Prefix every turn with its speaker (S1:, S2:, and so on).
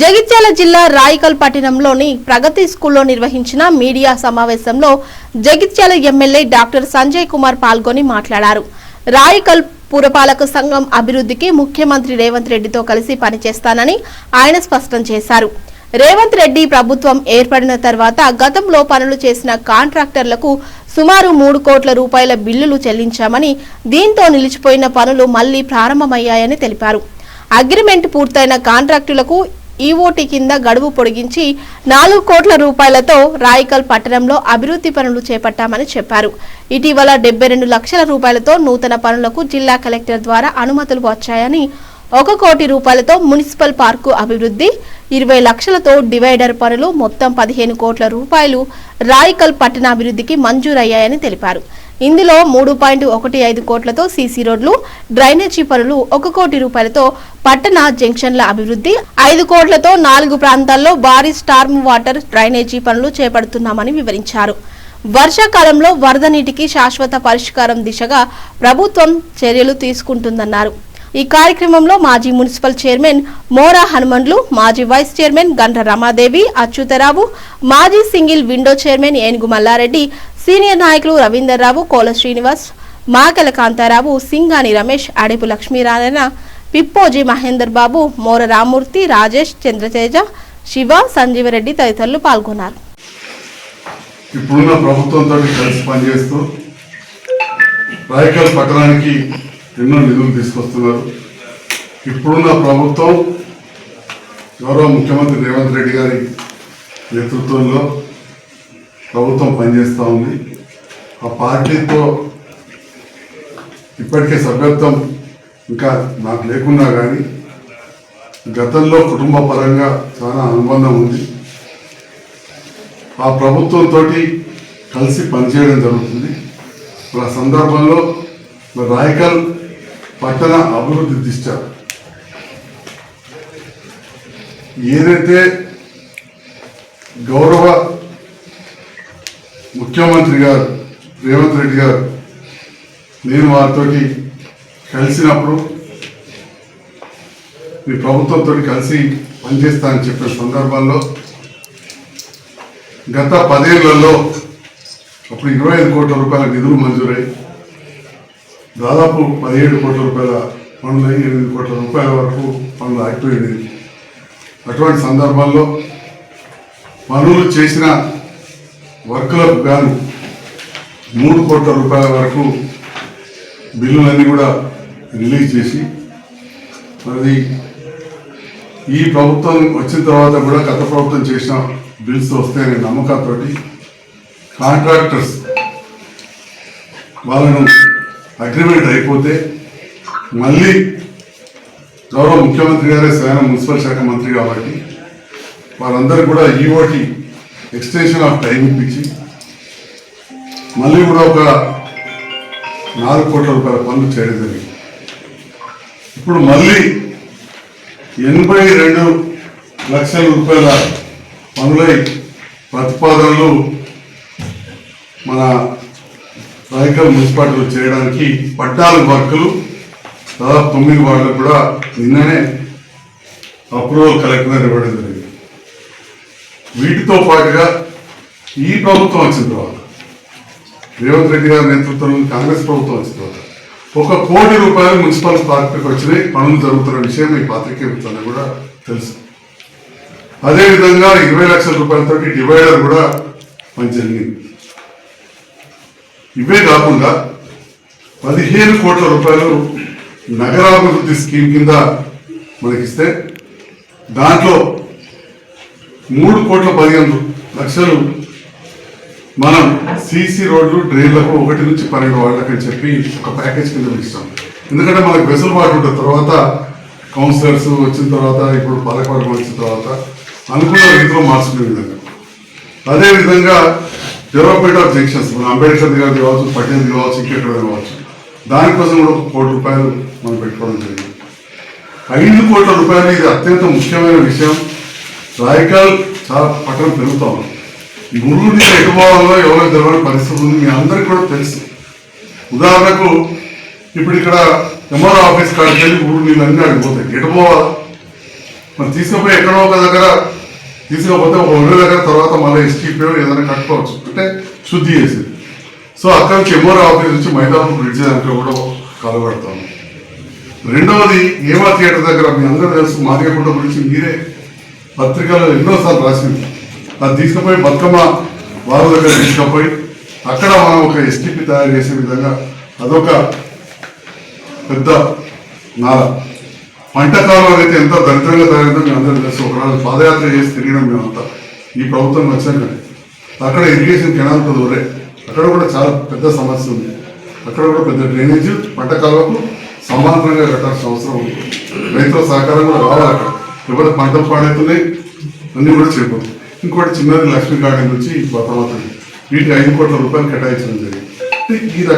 S1: జగిత్యాల జిల్లా రాయికల్ పట్టణంలోని ప్రగతి స్కూల్లో నిర్వహించిన మీడియా సమావేశంలో జగిత్యాల ఎమ్మెల్యే డాక్టర్ సంజయ్ కుమార్ పాల్గొని మాట్లాడారు. రాయికల్ పురపాలక సంఘం అభివృద్ధికి ముఖ్యమంత్రి రేవంత్ రెడ్డితో కలిసి పనిచేస్తానని ఆయన స్పష్టం చేశారు. రేవంత్ రెడ్డి ప్రభుత్వం ఏర్పడిన తర్వాత గతంలో పనులు చేసిన కాంట్రాక్టర్లకు సుమారు మూడు కోట్ల రూపాయల బిల్లులు చెల్లించామని దీంతో నిలిచిపోయిన పనులు మళ్ళీ ప్రారంభమయ్యాయని తెలిపారు. అగ్రిమెంట్ పూర్తయిన కాంట్రాక్టులకు ఈఓటీ కింద గడువు పొడిగించి నాలుగు కోట్ల రూపాయలతో రాయికల్ పట్టణంలో అభివృద్ధి పనులు చేపట్టామని చెప్పారు. ఇటీవల డెబ్బై రెండు లక్షల రూపాయలతో నూతన పనులకు జిల్లా కలెక్టర్ ద్వారా అనుమతులు వచ్చాయని ఒక కోటి రూపాయలతో మున్సిపల్ పార్కు అభివృద్ధి ఇరవై లక్షలతో డివైడర్ పనులు మొత్తం పదిహేను కోట్ల రూపాయలు రాయికల్ పట్టణాభివృద్ధికి మంజూరయ్యాయని తెలిపారు. ఇందులో మూడు పాయింట్ ఒకటి ఐదు కోట్లతో సీసీ రోడ్లు డ్రైనేజీ పనులు ఒక కోటి రూపాయలతో పట్టణ జంక్షన్ల అభివృద్ధి ఐదు కోట్లతో నాలుగు ప్రాంతాల్లో భారీ స్టార్మ్ వాటర్ డ్రైనేజీ పనులు చేపడుతున్నామని వివరించారు. వర్షాకాలంలో వరద నీటికి శాశ్వత పరిష్కారం దిశగా ప్రభుత్వం చర్యలు తీసుకుంటుందన్నారు. ఈ కార్యక్రమంలో మాజీ మున్సిపల్ చైర్మన్ మోరా హనుమండ్లు మాజీ వైస్ చైర్మన్ గండ్ర రమాదేవి అచ్యుతరావు మాజీ సింగిల్ విండో చైర్మన్ ఏనుగు మల్లారెడ్డి సీనియర్ నాయకులు రవీందర్రావు కోల శ్రీనివాస్ మాకల కాంతారావు సింగాని రమేష్ అడేపు లక్ష్మీనారాయణ పిప్పోజీ మహేందర్ బాబు మోర రామూర్తి రాజేష్ చంద్రతేజ శివ సంజీవరెడ్డి తదితరులు పాల్గొన్నారు.
S2: ఇప్పుడున్న ప్రభుత్వంతో కలిసి పనిచేస్తూ రాయకల్ పట్టణానికి ఎన్నో నిధులు తీసుకొస్తున్నారు. ఇప్పుడున్న ప్రభుత్వం గౌరవ ముఖ్యమంత్రి రేవంత్ రెడ్డి గారి నేతృత్వంలో ప్రభుత్వం పనిచేస్తూ ఉంది. ఆ పార్టీతో ఇప్పటికే సభ్యత్వం ఇంకా నాకు లేకున్నా కానీ గతంలో కుటుంబ పరంగా చాలా అనుబంధం ఉంది. ఆ ప్రభుత్వంతో కలిసి పనిచేయడం జరుగుతుంది. మరి ఆ సందర్భంలో మరి రాయకల్ పట్టణ అభివృద్ధి దిశ. ఏదైతే గౌరవ ముఖ్యమంత్రి గారు రేవంత్ రెడ్డి గారు నేను వారితో కలిసినప్పుడు మీ ప్రభుత్వంతో కలిసి పనిచేస్తానని చెప్పిన సందర్భంలో గత పదేళ్ళలో అప్పుడు ఇరవై ఐదు కోట్ల రూపాయల నిధులు మంజూరై దాదాపు పదిహేడు కోట్ల రూపాయల పనులు ఎనిమిది కోట్ల రూపాయల వరకు పనులు ఆగిపోయింది అటువంటి సందర్భాల్లో పనులు చేసిన వర్కులకు గాను మూడు కోట్ల రూపాయల వరకు బిల్లులన్నీ కూడా రిలీజ్ చేసి మరి ఈ ప్రభుత్వం వచ్చిన తర్వాత కూడా గత ప్రభుత్వం చేసిన బిల్స్ వస్తాయనే నమ్మకంతో కాంట్రాక్టర్స్ వాళ్ళను అగ్రిమెంట్ అయిపోతే మళ్ళీ గౌరవ ముఖ్యమంత్రి గారే స్వయం మున్సిపల్ శాఖ మంత్రి కాబట్టి వారందరూ కూడా ఈఓటి ఎక్స్టెన్షన్ ఆఫ్ టైం ఇప్పించి మళ్ళీ కూడా ఒక నాలుగు కోట్ల రూపాయల పనులు చేయడం జరిగింది. ఇప్పుడు మళ్ళీ ఎనభై రెండు లక్షల రూపాయల పనులై ప్రతిపాదనలు మన రాయకల్ మున్సిపాలిటీలో చేయడానికి పద్నాలుగు వర్కులు దాదాపు తొమ్మిది వార్డులకు కూడా నిన్ననే అప్రూవల్ కలెక్టర్ ఇవ్వడం జరిగింది. వీటితో పాటుగా ఈ ప్రభుత్వం వచ్చిన తర్వాత రేవంత్ రెడ్డి గారి నేతృత్వంలో కాంగ్రెస్ ప్రభుత్వం వచ్చిన తర్వాత ఒక కోటి రూపాయలు మున్సిపల్ పార్టీకి వచ్చినాయి పనులు జరుగుతున్న విషయం మీ పాత్రికేయులతో కూడా తెలుసు. అదేవిధంగా ఇరవై లక్షల రూపాయలతో డివైడర్ కూడా మంచి జరిగింది. ఇవే కాకుండా పదిహేను కోట్ల రూపాయలు నగరాభివృద్ధి స్కీమ్ కింద మనకిస్తే దాంట్లో మూడు కోట్ల పదిహేను లక్షలు మనం సీసీ రోడ్లు డ్రైన్లకు ఒకటి నుంచి పన్నెండు వాళ్ళకని చెప్పి ఒక ప్యాకేజ్ కింద ఇస్తాం. ఎందుకంటే మనకు వెసులుబాటు ఉంటుంది తర్వాత కౌన్సిలర్స్ వచ్చిన తర్వాత ఇప్పుడు పాలకవర్గం వచ్చిన తర్వాత అనుకున్న రీతిలో మార్చుకునే విధంగా. అదేవిధంగా డెవలప్మెంట్ ఆఫ్ జంక్షన్స్ మన అంబేద్కర్ గారు కావచ్చు పటేల్ కావచ్చు ఇంకెక్కడ కావచ్చు దానికోసం కూడా ఒక కోటి రూపాయలు మనం పెట్టుకోవడం జరిగింది. ఐదు కోట్ల రూపాయలు ఇది అత్యంత ముఖ్యమైన విషయం. రాయకాల్ చాలా పట్టణం పెరుగుతా ఉంది. మురుగు నీళ్ళు ఎటుపోవాలో ఎవరో తెలియని పరిస్థితి ఉంది మీ అందరికీ కూడా తెలుసు. ఉదాహరణకు ఇప్పుడు ఇక్కడ ఎంఆర్ఓ ఆఫీస్ కాడికి వెళ్ళి ఊరు నీళ్ళు అన్నీ అడిగిపోతాయి ఎటు మరి తీసుకుపోయి ఎక్కడో ఒక దగ్గర తీసుకపోతే ఒక రెండు దగ్గర తర్వాత మళ్ళీ ఎస్టీపీ ఏదైనా కట్టుకోవచ్చు. అంటే శుద్ధి చేసేది. సో అక్కడ నుంచి ఎంఆర్ ఆఫీస్ నుంచి మైదానం బ్రిడ్జ్ అంటే కూడా కలబడతాము రెండవది ఏమా థియేటర్ దగ్గర మీ అందరూ తెలుసు మాదిగకుంట గురించి మీరే పత్రికలో ఎన్నోసార్లు రాసింది. అది తీసుకుపోయి బతుకమ్మ వారి దగ్గర తీసుకుపోయి అక్కడ మనం ఒక ఎస్టీపీ తయారు చేసే విధంగా అదొక పెద్ద నాల. పంట కాలం అయితే ఎంత దరిద్రంగా తయారైందో మేము అందరం తెలుసు. ఒకనాడు పాదయాత్ర చేసి తిరిగినాం మేమంతా. ఈ ప్రభుత్వం వచ్చాక అక్కడ ఇరిగేషన్ కెనాల్ దూరే అక్కడ కూడా చాలా పెద్ద సమస్య ఉంది. అక్కడ కూడా పెద్ద డ్రైనేజ్ పంట కాలువకు సమాంతరంగా కట్టాల్సిన అవసరం ఉంది. రైతుల సహకారం కూడా రావాలి అక్కడ. ఎవరు పంటలు పాడవుతున్నాయి అన్నీ కూడా చేయకూడదు ఇంకోటి చిన్నది లక్ష్మీ గార్డెన్ నుంచి బతమాత వీటికి ఐదు కోట్ల రూపాయలు కేటాయించడం జరిగింది. ఈ